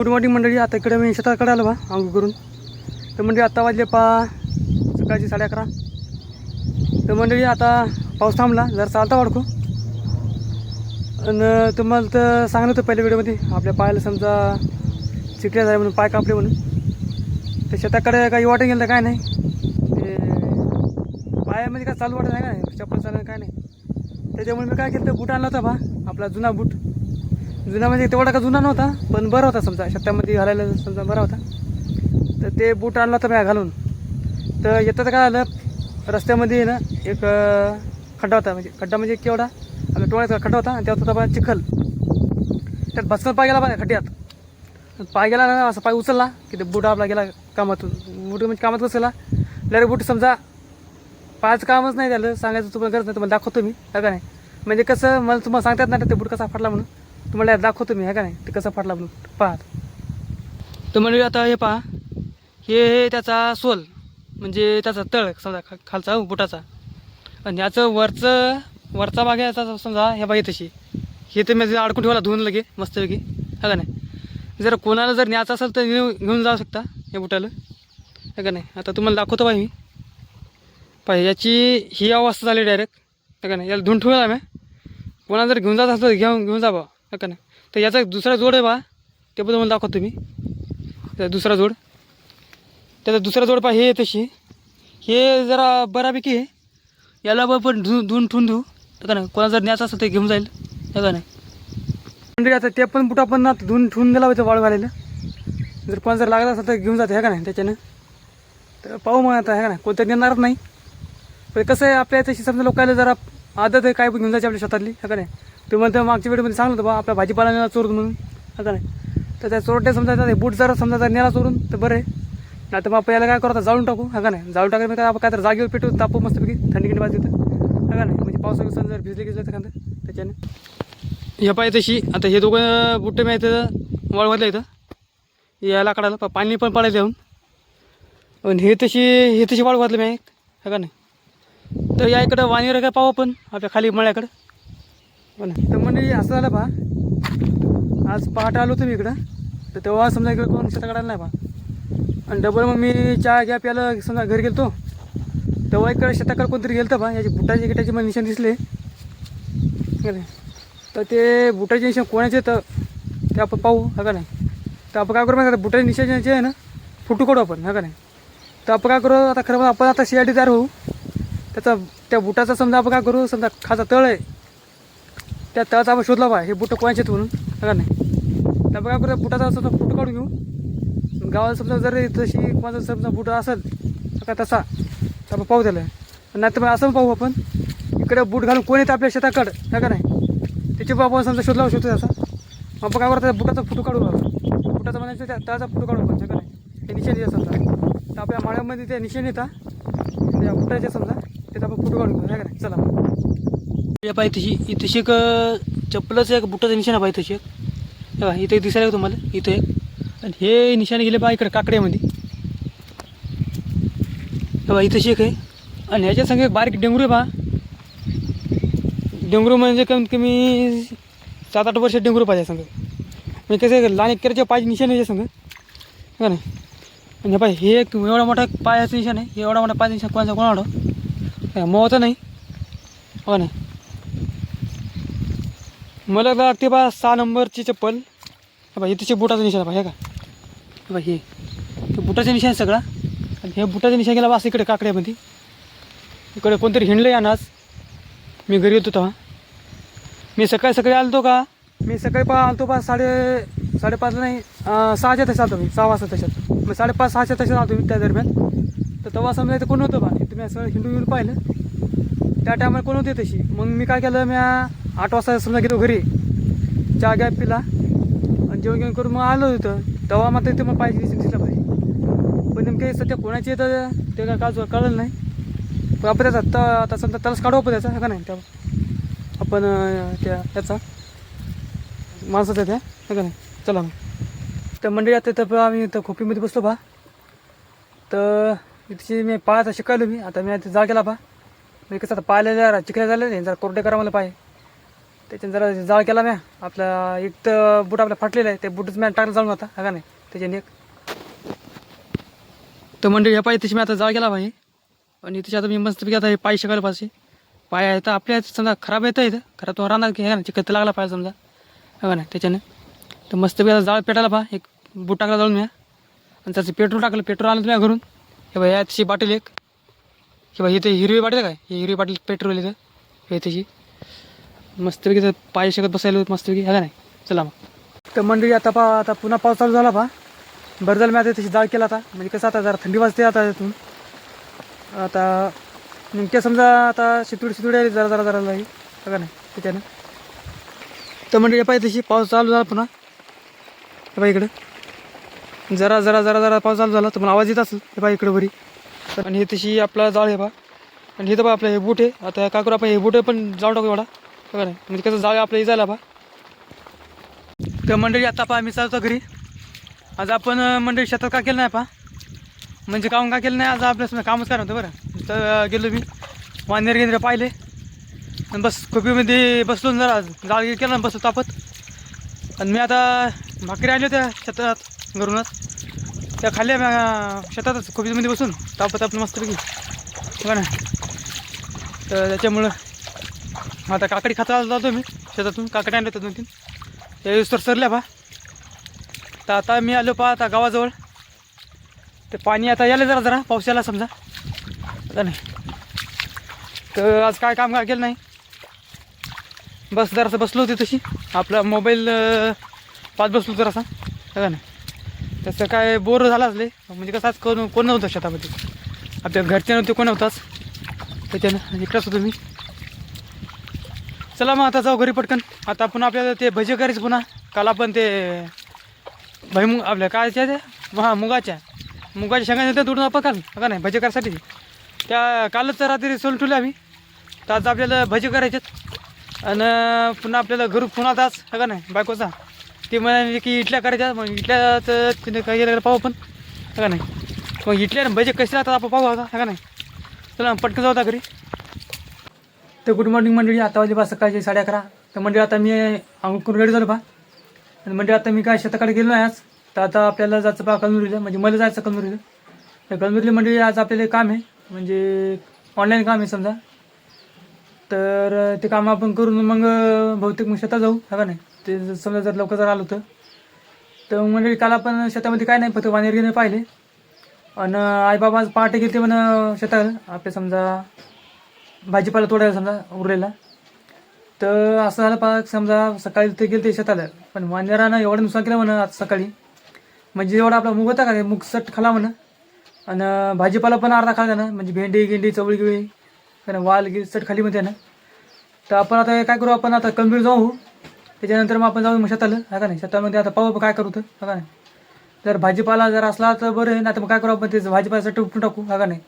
Good morning मंडळी आता इकडे मी शेताकडे आलो बा आंघोळ करून. तर मंडळी आता वाजले पा सकाळची साडे अकरा. तर मंडळी आता पाऊस थांबला जर चालता वाढको आणि तुम्हाला तर सांगलं होतं पहिल्या व्हिडिओमध्ये आपल्या पायाला समजा चिकल्या झाले म्हणून पाय कापले म्हणून. तर शेताकडे काही वाटत गेलं तर काय नाही. ते पायामध्ये काय चालू वाटत नाही? काय चप्पल चालणं काय नाही. त्याच्यामुळे मी काय केलं तर बूट आणला होता बा आपला जुना बूट. जुना म्हणजे तेवढा का जुना नव्हता पण बरा होता समजा. शेतामध्ये घालायला समजा बरा होता. तर ते बूट आणला होता मी घालून. तर येतात काय झालं रस्त्यामध्ये ना एक खड्डा होता. म्हणजे खड्डा म्हणजे केवढा? आपल्या टोळ्याचा खड्डा होता आणि त्यात होता बा चिखल. त्यात भस्कन पाय गेला बा खड्ड्यात. पाय गेला ना असं पाय उचलला की ते बूट आपला गेला कामातून. बूट म्हणजे कामात बसला डायरेक्ट बूट समजा पाच कामच नाही झालं सांगायचं तुम्हाला गरज नाही तुम्हाला दाखवतो मी का नाही? म्हणजे कसं मला तुम्हाला सांगतात ना ते बूट कसा फाटला म्हणून. तुम्हाला दाखवतो मी आहे का नाही? ते कसा फाटला म्हणून. पहा. तर म्हणजे आता हे पहा. हे त्याचा सोल म्हणजे त्याचा तळ समजा खा खालचा बुटाचा. आणि याचं वरचं वरचा भाग याचा समजा ह्या बाई तशी. हे तर मी अडकून ठेवायला धुवून लगे मस्तपैकी है का नाही? जर कोणाला जर न्यायचं असेल तर घेऊन जाऊ शकता या बुटाला. है का नाही? आता तुम्हाला दाखवतो बाई मी. पाहिजे याची ही अवस्था झाली डायरेक्ट है का नाही? याला धुवून ठेवला मी. कोणाला जर घेऊन जात असलं तर घेऊन घेऊन जा बा है का नाही? तर याचा दुसरा जोड आहे बा. ते पण दाखवतो मी. दुसरा जोड. त्याचा दुसरा जोड पा हे आहे तशी. हे जरा बऱ्यापैकी आहे. याला बा पण धु धुवून ठेवून देऊ. है का नाही? कोणाला जर न्यायचं असेल तर घेऊन जाईल. है का नाही? म्हणजे आता ते पण बुटा पण आता धुवून ठेवून दिला होतं वाळू घालायला. जर कोणा जर लागला असेल तर घेऊन जाते हे का नाही? त्याच्यानं. तर पाहू मग आता है का नाही? कोणतं नेणारच नाही. पण कसं आहे आपल्या तशी समजा लोकांना जरा आदत आहे काय पण घेऊन जायची आपल्या शेतातली का नाही? ते म्हणतं मागच्या वेळेमध्ये सांगलं होतं बा आपल्या भाजीपाला नेला चोरून म्हणून का नाही? तर त्या चोरट्या समजा बूट जरा समजा जर नेला चोरून तर बरं आहे. नाही तर मग आपण याला काय करू जाळून टाकू है का नाही? जाळून टाकायला काय आपण काय तर जागेवर पेटू तापू मस्तपैकी थंडी किंडी बाजू है का नाही? म्हणजे पावसा दिवसानं जर भिजले गिजले तर खांदा त्याच्याने. ह्या पाय तशी आता हे दोघं बुट्टे मी इथं वळवलं इथं. या लाकडाला पाणी पण पडायचं येऊन. आणि हे तशी हे तशी वाळू घातली मी है का नाही? तर या इकडं वाणीवर काय पाहू आपण आपल्या खाली मळ्याकडं. हो तर म्हणजे असं झालं पहा. आज पहाटे आलो तुम्ही इकडं. तर तेव्हा समजा इकडं कोण शेताकडे आलं नाही पहा. आणि डबल मग मी चहा घ्या प्यायला समजा घरी गेलतो. तेव्हा इकडे शेताकडे कोणतरी गेलं पहा. याची बुटाची गिटाची मला निशाण दिसले. नाही तर ते बुटाचे निशाण कोणाचे तर ते आपण पाहू हा का नाही? तर आपण काय करू माहिती बुटाचे निशाण जे आहे ना फोटो काढू आपण हा का नाही? तर आपण काय करू आता खरं आपण आता सी आय डी तयार होऊ. त्याचा त्या बुटाचा समजा आपण काय करू समजा खाचा तळ आहे त्या तळाचा आपण शोधला पाहिजे हे बुटं कोणाचे म्हणून का नाही त्या बघा काय करू बुटाचा समजा फोटो काढून घेऊ. गावाला समजा जर तशी कोणाचा समजा बुटं असेल का तसा तर आपण पाहू त्याला. नाही तर मग असं पण पाहू आपण इकडे बूट घालून कोण येतं आपल्या शेताकडं है का नाही? त्याची पण आपण समजा शोधला शोधतो त्याचा मग आपण काय करतो त्या बुटाचा फोटो काढू आपण बुटाचा म्हणायचं त्या तळाचा फोटो काढू आपण का नाही? ते निशाणी येतात समजा तर आपल्या माळ्यामध्ये ते निशाणी येतात. त्या बुटाचे समजा फोटो चला. या पाहिजे तशी तशी एक चप्पलच एक बुटाचं निशाण आहे पाहिजे तशी एक. बघा, इथे एक दिसायला का तुम्हाला इथे एक. आणि हे निशाणे गेले बा इकडे काकड्यामध्ये. बा बघा एक आहे. आणि ह्याच्या संगे बारीक डेंगरू आहे बा डेंगरू म्हणजे कमीत कमी सात आठ वर्ष डेंगरू पाहिजे संग. म्हणजे कसं आहे, लहान एकरच्या पाय निशाण आहे संग. का नाही आणि हे पाय हे एक एवढा मोठा पायाचं निशाण आहे. हे एवढा मोठा पायाचं निशाण कोणाचा? कोणाला? मोहतं नाही. हो ना. मला लागते बा सहा नंबरची चप्पल. बा हे तिचे बुटाचं निशाण बा हे का? बा हे. ते बुटाचं निशाण आहे सगळा. आणि हे बुटाचं निशाण गेला बस इकडे काकड्यामध्ये. इकडे कोणतरी हिंडलं या नाच मी घरी येतो तेव्हा. मी सकाळी सकाळी आलतो का? मी सकाळी पा आलतो पा साडे साडेपाच नाही सहाच्या तशात आलतो मी सहा वाजता तशात. मग साडेपाच सहाच्या तशात आलतो मी त्या दरम्यान. तर तेव्हा समजा कोण होतं बा? मी सगळं हिंदू येऊन पाहिलं. त्या टायमाला कोण होते तशी? मग मी काय केलं मी आठ वाजता समजा गेलो घरी चहा गॅप पिला आणि जेवण घेऊन करून मग आलो होतं तेव्हा मात्र इथे मग पाहिजे दिसलं पाहिजे. पण नेमके सध्या कोणाची येतं ते काय काजू कळलं नाही. पण आपण त्याचा आता आता समजा त्यालाच काढू आपण त्याचा का नाही? त्या आपण त्या त्याचा. माणसाचा त्या है का नाही? चला मग. त्या मंडळी आता तर आम्ही तर खोपीमध्ये बसलो बा. तर इथची मी पाहायचं शिकायलो मी. आता मी आता जाळ केला पा मी कसं आता पाहायला जरा चिखले झाले जरा कोरडे करा मला पाय त्याच्यानं जरा जाळ केला म्या. आपला एक तर बूट आपल्या फाटलेला आहे. ते बूटच म्या टाकलं जाळून होता हा का नाही? त्याच्याने एक. तर मंडळी ह्या पाय तशी मी आता जाळ केला पाहिजे आणि तिच्या आता मी मस्तपैकी आता हे पाय शिकायला पाहिजे. पाय आहे तर आपल्या समजा खराब येतं इथं. खराब तो राहणार की हे ना चिकत लागला पाहिजे समजा. हा नाही? त्याच्याने. तर मस्तपैकी आता जाळ पेटायला पहा. एक बूट टाकला जाऊन म्या. आणि त्याचं पेट्रोल टाकलं. पेट्रोल आलं तुम्ही घरून. हे बघा याची बाटली एक. हे बघा इथे हिरवी बाटली काय हे हिरवी बाटली पेट्रोल इथं हे त्याची. मस्तपैकी तर पाय शकत बसायला मस्तपैकी. ह्या का नाही? चला मग. तर मंडळी आता पहा आता पुन्हा पाऊस चालू झाला पहा. बरं झालं मी आता तशी जाळ केला आता. म्हणजे कसं आता जरा थंडी वाजते आता इथून. आता नेमक्या समजा आता शितुडी शितुडी आली जरा जरा जरा लागली का नाही? त्याच्यानं. तर मंडळी पाहिजे तशी पाऊस चालू झाला पुन्हा. बाई इकडं. जरा जरा जरा जरा पाऊस चालू झाला तर मला आवाज येत असेल. हे पाहिजे इकडं बरी आणि हे तशी आपला जाळ आहे बा आणि हे तर बा आपलं हे बूट आहे. आता काय करू आपण हे बूट पण जाळ टाकू एवढा. बघा नाही म्हणजे कसं जाळ आपल्या जायला बा तर मंडळी आता पहा मी चालतो घरी. आज आपण मंडळी शेतात का केलं नाही पहा. म्हणजे काम का केलं नाही आज आपल्या समजा कामच करायचं होतं बरं. तर गेलो मी. वानेर गेंद्र पाहिले. आणि बस खोपीमध्ये बसलो जरा. जाळ केलं बसलो तापत. आणि मी आता भाकरी आणली होत्या शेतात. घरूनच त्या खाल्ल्या शेतातच खोपीमध्ये बसून तापत आपलं मस्तपैकी बघा ना. तर त्याच्यामुळं मग आता काकडी खाता जातो मी शेतातून. काकडी आणल्या दोन तीन. त्या दिवस तर सरल्या पा तर आता मी आलो पहा आता गावाजवळ. ते पाणी आता यायला जरा जरा पाऊस यायला समजा. आता नाही. तर आज काय काम काय केलं नाही. बस जरासं बसलो होते तशी. आपला मोबाईल पाच बसलो जरासा. नाही तसं काय बोर झाला असले म्हणजे कसं आज कोण कोण नव्हतं शेतामध्ये. आपल्या घरचे नव्हते कोण नव्हताच त्याच्यानं म्हणजे इकडंच होतो मी चला मग आता जाऊ घरी पटकन. आता पुन्हा आपल्याला ते भजे करायचं पुन्हा. काल आपण ते भैमुग आपल्या काय त्या हां मुगाच्या. मुगाच्या शेंगा येतात तुडून आपण काल. का नाही? भजे करायसाठी. त्या कालच रात्री सोल ठेवले आम्ही. तर आज आपल्याला भजे करायच्यात आणि पुन्हा आपल्याला घरून पुन्हा तास का नाही? बायकोचा. ते म्हणाले की इटल्या करायच्या मग इटल्याच काय काही पाहू पण का नाही? मग इटल्या भजे कसे राहतात आपण पाहू आता का नाही? चला पटकन जाऊ आता घरी. तर गुड मॉर्निंग मंडळी आता वाजे बा सकाळचे साडे अकरा. तर मंडळी आता मी अंघोळ करून रेडी झालो पा आणि मंडळी आता मी काय शेताकडे गेलो नाही आज. तर आता आपल्याला जायचं पा कलमुरीला. म्हणजे मला जायचं कलमुरीला. तर कलमुरीला मंडळी आज आपल्याला एक काम आहे. म्हणजे ऑनलाईन काम आहे समजा. तर ते काम आपण करून मग बहुतेक मग शेतात जाऊ. हा का नाही? ते जर समजा जर लवकर जर आलो तर तर म्हणजे काल आपण शेतामध्ये काय नाही फक्त वानेर घेणे पाहिले. आणि आईबाबा आज पहाटे गेले म्हणा शेतात आपले समजा भाजीपाला तोडायला समजा उरलेला. तर असं झालं पा समजा सकाळी ते गेले ते शेताला. पण वानेरानं एवढं नुकसान केलं म्हणा आज सकाळी. म्हणजे एवढा आपला मूग होता का ते मूग सट खाला म्हणा. आणि भाजीपाला पण अर्धा खाला ना म्हणजे भेंडी गिंडी चवळी गिवळी. कारण वाल गी सट खाली म्हणते ना तर आपण आता हे काय करू आपण आता कमीर जाऊ. त्याच्यानंतर मग आपण जाऊ मग शेताला हा का नाही? शेतामध्ये आता पाहू काय करू तर हा का नाही? जर भाजीपाला जर असला तर बरं आहे ना तर मग काय करू आपण? ते भाजीपाला उपटून टाकू हा का नाही?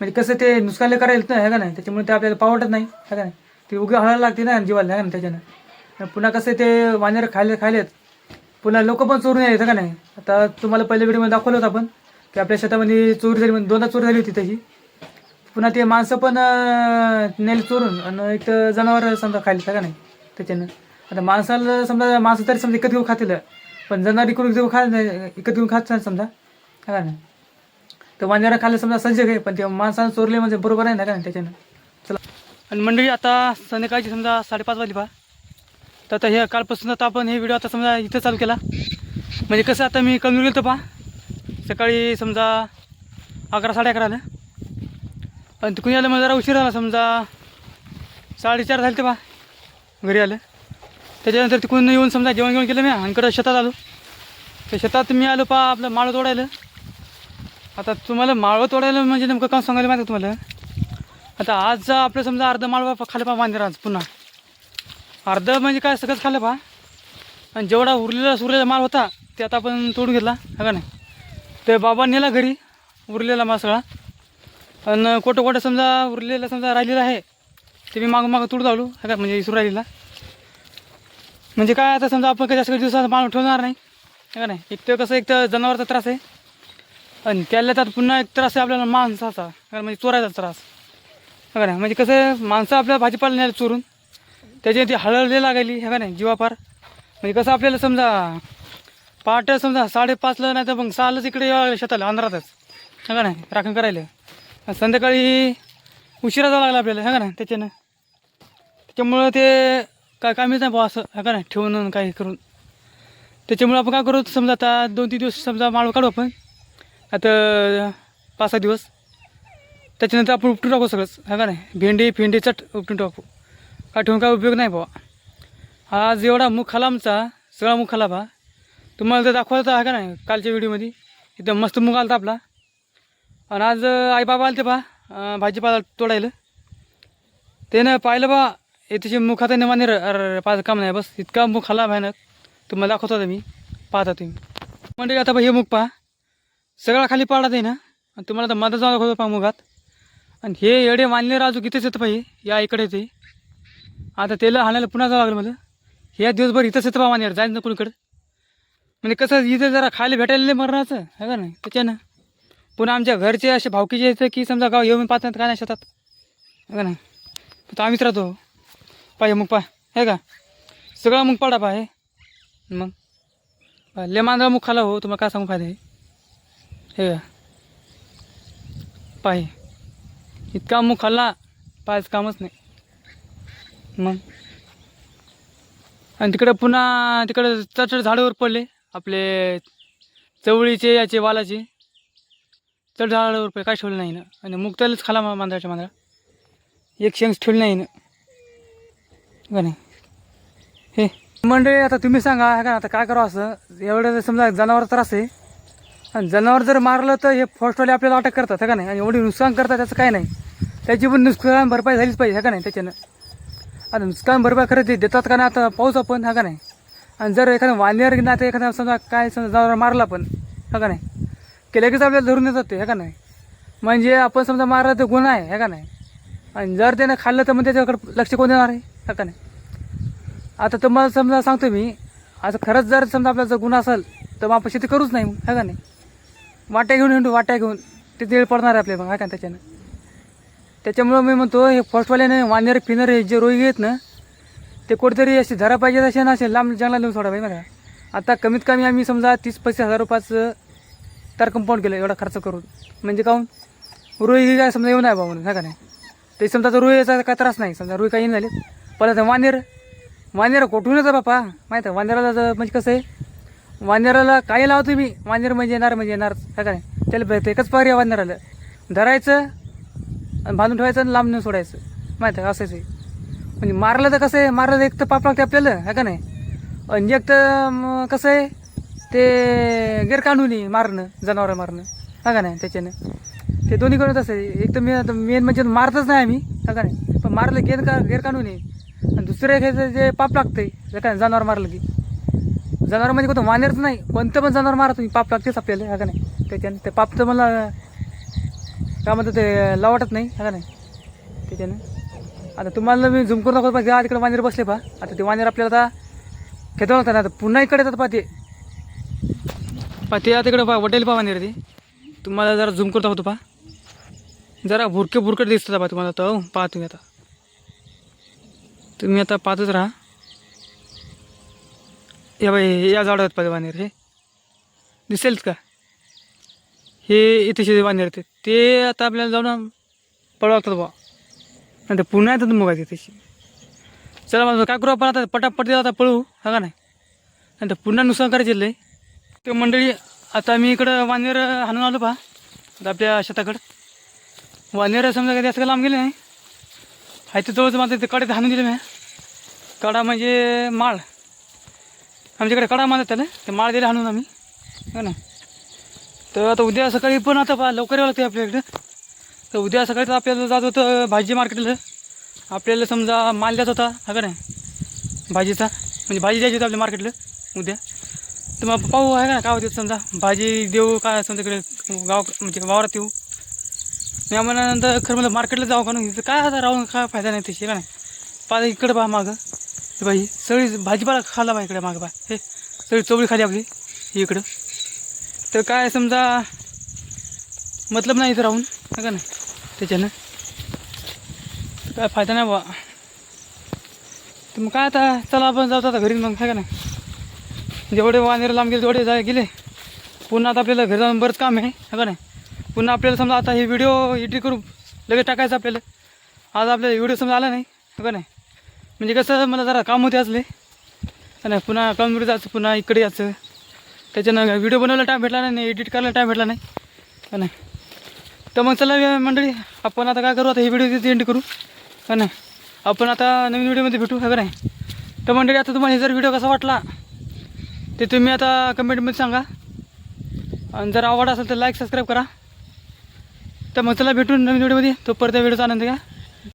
म्हणजे कसं ते नुकसान करायला नाही है का नाही? त्याच्यामुळे ते आपल्याला पावटत नाही है का नाही? ते उगी हळायला लागते ना जीवाला का नाही? त्याच्यानं. पुन्हा कसं ते वानेर खायले खायलेत. पुन्हा लोक पण चोरून यायचं का नाही? आता तुम्हाला पहिल्या व्हिडिओमध्ये दाखवलं होतं आपण की आपल्या शेतामध्ये चोरी झाली म्हणजे दोनदा चोरी झाली होती तशी पुन्हा ते माणसं पण अं, चोरून आणि एक तर जनावर समजा खायला का नाही? त्याच्यानं. आता माणसाला समजा माणसं तरी समजा एकत्र घेऊन खातील. पण जनावर इकडून घेऊन खा नाही एकत्र घेऊन खात नाही समजा. काय का नाही तर वांजारा खाल्लं समजा सज्जक आहे पण ते माणसानं चोरले म्हणजे बरोबर आहे ना का नाही त्याच्यानं? चला. आणि मंडळी आता संध्याकाळची समजा साडेपाच वाजली पहा तर आता हे कालपासून आता आपण हे व्हिडिओ आता समजा इथं चालू केला. म्हणजे कसं आता मी कमी गेलो पहा. सकाळी समजा अकरा साडे अकरा आलं. आणि तिकडून आलं? मला जरा उशीर झाला समजा. साडेचार झाले ते पहा. घरी आलं. त्याच्यानंतर तिकडून येऊन समजा जेवण घेऊन केलं मी आणि शेतात आलो. तर शेतात मी आलो पहा आपलं माळं तोडायला. आता तुम्हाला माळवं तोडायला म्हणजे नेमकं काम सांगायला माहिती आहे तुम्हाला? आता आज आपलं समजा अर्धं माळवा खाल्लं पा मांजर आज पुन्हा. अर्धं म्हणजे काय सगळंच खाल्लं पा आणि जेवढा उरलेला सुरलेला माल होता ते आता आपण तोडून घेतला हा का नाही? ते बाबा नेला घरी उरलेला माल सगळा. आणि कोटं कोटं समजा उरलेला समजा राहिलेला आहे ते मी मागं मागं तोडून आलो हा का? म्हणजे इसरू राहिलेला. म्हणजे काय आता समजा आपण कधी असं काही दिवसात ठेवणार नाही. का नाही? एक तर कसं एक तर जनावरचा त्रास आहे. आणि त्याला त्यात पुन्हा एक त्रास आहे आपल्याला माणसाचा. कारण म्हणजे चोरायचा त्रास. का नाही? म्हणजे कसं आहे, माणसं आपल्याला भाजीपाला न्यायला चोरून. त्याच्या ती हळहळले लागायली. हे का नाही? जीवापार. म्हणजे कसं आपल्याला समजा पहाटे समजा साडेपाचला नाही तर मग सहालाच इकडे यावं शेताला अंधारातच. हे का नाही? राखण करायला. संध्याकाळी उशिरा जावं लागला आपल्याला. हे का नाही? त्याच्यानं. त्याच्यामुळं ते काय कामीच नाही बुवा असं हे का नाही ठेवून काही करून. त्याच्यामुळं आपण काय करू समजा आता दोन तीन दिवस समजा माळ काढू आपण. आता पाच सहा दिवस. त्याच्यानंतर आपण उपटून टाकू सगळंच हा का नाही. भेंडी फेंडी चट उपटून टाकू. काय ठेवून काय उपयोग नाही बाबा आज एवढा मुख खाला आमचा सगळा मुख खाला बा. तुम्हाला तर दाखवता आहे का नाही कालच्या व्हिडिओमध्ये. एकदम मस्त मुग आला आपला. आणि आज आई बाबा आलते बा भाजीपाला तोडायला. त्यानं पाहिलं बा याच्याशी मुख आता माने अरे पाच काम नाही बस इतका मुख खाला भयानक तुम्हाला दाखवत होता मी पाहता तुम्ही म्हणजे आता हे। मुख पहा सगळा खाली पाडत आहे ना आणि तुम्हाला तर मदत जाऊ दाखवतो पहा मुगात आणि हे एडे मानले राजू इथेच येतं पाहिजे या इकडे ते आता त्याला हाणायला पुन्हा जावं लागलं मला ह्या दिवसभर इथंच येतं पहा मानेर जायचं ना कुणीकडं म्हणजे कसं इथं जरा खायला भेटायला नाही मरणाचं आहे का नाही त्याच्यानं पुन्हा आमच्या घरचे असे भावकीचे येतं की समजा गाव येऊन पाहतात काय नाही शेतात आहे का नाही। तर आम्हीच राहतो पाहिजे मग पा हे का? सगळा मग पाडा पाय. मग. पाय ले मांजरा मुख खाला हो तुम्हाला काय सांगू फायदा आहे? हे का? पाय. इतका मुख खाल्ला पायच कामच नाही. मग. आणि तिकडं पुन्हा तिकडं चढ झाडावर पडले आपले चवळीचे याचे वालाचे. चढ झाडावर पडले काय ठेवलं नाही ना. आणि मुग त्यालाच खाला मा- मांजराच्या मांजरा. एक शेंग ठेवली नाही ना. का नाही. हे मंडळी आता तुम्ही सांगा हे का आता काय करावं असं? एवढं समजा जनावर त्रास आहे आणि जनावर जर मारलं तर हे फर्स्टवाले आपल्याला अटक करतात हे का नाही? आणि एवढी नुकसान करतात त्याचं काय नाही? त्याची पण नुकसान भरपाई झालीच पाहिजे हे का नाही? त्याच्यानं. आता नुकसान भरपाई खरं ते देतात का नाही आता पाऊस आपण हा का नाही? आणि जर एखादा वानेर नाही तर एखादा समजा काय समजा जनावर मारला पण हा का नाही? की लगेच आपल्याला धरून येतात ते हे का नाही? म्हणजे आपण समजा मारलं तर गुन्हा आहे हे का नाही? आणि जर त्यानं खाल्लं तर मग त्याच्याकडे लक्ष कोण देणार आहे? हा का नाही? आता तुम्हाला समजा सांगतो मी असं खरंच जर समजा आपला जर गुन्हा असेल तर मग आपण शेती करूच नाही मग का नाही? वाट्या घेऊन हिंडू वाट्या घेऊन. ते वेळ पडणार आहे आपल्या मग हा का त्याच्यानं? त्याच्यामुळं मी म्हणतो हे फर्स्टवाल्याने वानेर फिनर हे जे रोगी आहेत ना ते कुठेतरी असे धरा पाहिजे असे ना असे लांब जंगलात नेऊन सोडा पाहिजे बघा. आता कमीत कमी आम्ही समजा तीस पस्तीस हजार रुपयाचं तर कंपाऊंड केलं एवढा खर्च करून. म्हणजे काहून? रुई काय समजा येऊ नाही बा म्हणून हा का नाही? ते समजा तर रुईचा काय त्रास नाही समजा रुई काही झाले. परत वानेर वानेर कुठून येतं बापा? माहीत आहे वानेराला जर म्हणजे कसं आहे वानेराला काही लावतो मी वानेर म्हणजे येणार म्हणजे येणार. काय का नाही त्याला भेटतं एकच पर्याय वानेराला. धरायचं आणि बांधून ठेवायचं आणि लांब नेऊन सोडायचं. माहीत आहे असंच आहे. म्हणजे मारलं तर कसं आहे मारलं तर एक तर पाप लागते आपल्याला है का नाही? आणि एक तर कसं आहे ते गेर काढून मारणं जनावरं मारणं हा का नाही? त्याच्यानं. ते दोन्ही करून तसं आहे. एक तर मी मेन म्हणजे मारतच नाही आम्ही हा का नाही? पण मारलं गेर का गेर काढून आणि दुसरं एक जे पाप लागतंय जर काय जनावर मारलं की. जनावर म्हणजे कोणतं वानेरच नाही कोणतं पण जनावर मारा तुम्ही पाप लागतेच आपल्याला हा का नाही? त्याच्यानं ते पाप तर मला काय म्हणतात ते लावटत नाही हा का नाही? त्याच्यानं आता तुम्हाला मी झुम करून दाखवत पाहिजे तिकडे वानेर बसले पहा. आता ते वानेर आपल्याला आता खेळतो ना आता पुन्हा इकडे येतात पहा ते. पहा ते आता इकडे पहा वटेल पहा वानेर ते. तुम्हाला जरा झुम करून दाखवतो पहा. जरा भुरके भुरकट दिसतात पहा तुम्हाला तर पाहा तुम्ही आता. तुम्ही आता पाहतच राहा. या बाई या झाडावर पाहिजे वानेर हे दिसेलच का? हे इथे वानेर ते ते आता आपल्याला जाऊन पळवतात बा आणि ते पुन्हा येतात आहे तशी चला माझं काय करू आपण आता? पटापट ते आता पळू हा का नाही? आणि पुन्हा नुकसान करायचे लय. ते मंडळी आता मी इकडं वानेर हाणून आलो पहा. आता आपल्या शेताकडं. वानेर समजा कधी असं लांब गेले नाही. आहे ते जवळच माझं ते कड्यात हाणून दिले मी. कडा म्हणजे माळ. आमच्याकडे कडा मानतात त्याला. ते माळ दिले हाणून आम्ही. हो ना. तर आता उद्या सकाळी पण आता पहा लवकर यावं लागते आपल्याकडे तर उद्या सकाळी तर आपल्याला जात होतं भाजी मार्केटला. आपल्याला समजा माल द्यायचा होता हा का नाही? भाजीचा. म्हणजे भाजी द्यायची होती आपल्या मार्केटला उद्या. तर मग पाहू आहे का काय होते समजा? भाजी देऊ काय समजा इकडे गाव म्हणजे वावरात येऊ? मी म्हणानंतर नंतर खरं मला मार्केटला जाऊ का नाही? काय आता राहून काय फायदा नाही त्याची का नाही? पाहा इकडं पहा मागं. हे बाई सगळी भाजीपाला खाल्ला बा इकडे मागं बा हे सगळी चवळी खाली आपली इकडं. तर काय समजा मतलब नाही इथं राहून है का नाही? त्याच्यानं. काय फायदा नाही बा तर मग काय आता चला आपण जाऊ आता घरी मग काय का नाही? जेवढे वानेर लांब गेले तेवढे जा गेले. पुन्हा आता आपल्याला घरी जाऊन बरंच काम आहे का नाही? पुन्हा आपल्याला समजा आता हे व्हिडिओ एडिट करून लगेच टाकायचं आपल्याला. आज आपल्याला व्हिडिओ समजा आला नाही हो का नाही? म्हणजे कसं मला जरा काम होते असले. हो नाही पुन्हा कामवर जायचं पुन्हा इकडे यायचं. त्याच्यानं व्हिडिओ बनवायला टाईम भेटला नाही एडिट करायला टाईम भेटला नाही हो का नाही तर मग चला मंडळी आपण आता काय करू आता ही व्हिडिओ तिथे एंड करू. का नाही आपण आता नवीन व्हिडिओमध्ये भेटू का नाही? तर मंडळी आता तुम्हाला हे जर व्हिडिओ कसा वाटला ते तुम्ही आता कमेंटमध्ये सांगा. आणि जर आवड असेल तर लाईक सबस्क्राईब करा. तर मग चला भेटून नवीन व्हिडिओमध्ये तो परत व्हिडिओचा आनंद घ्या.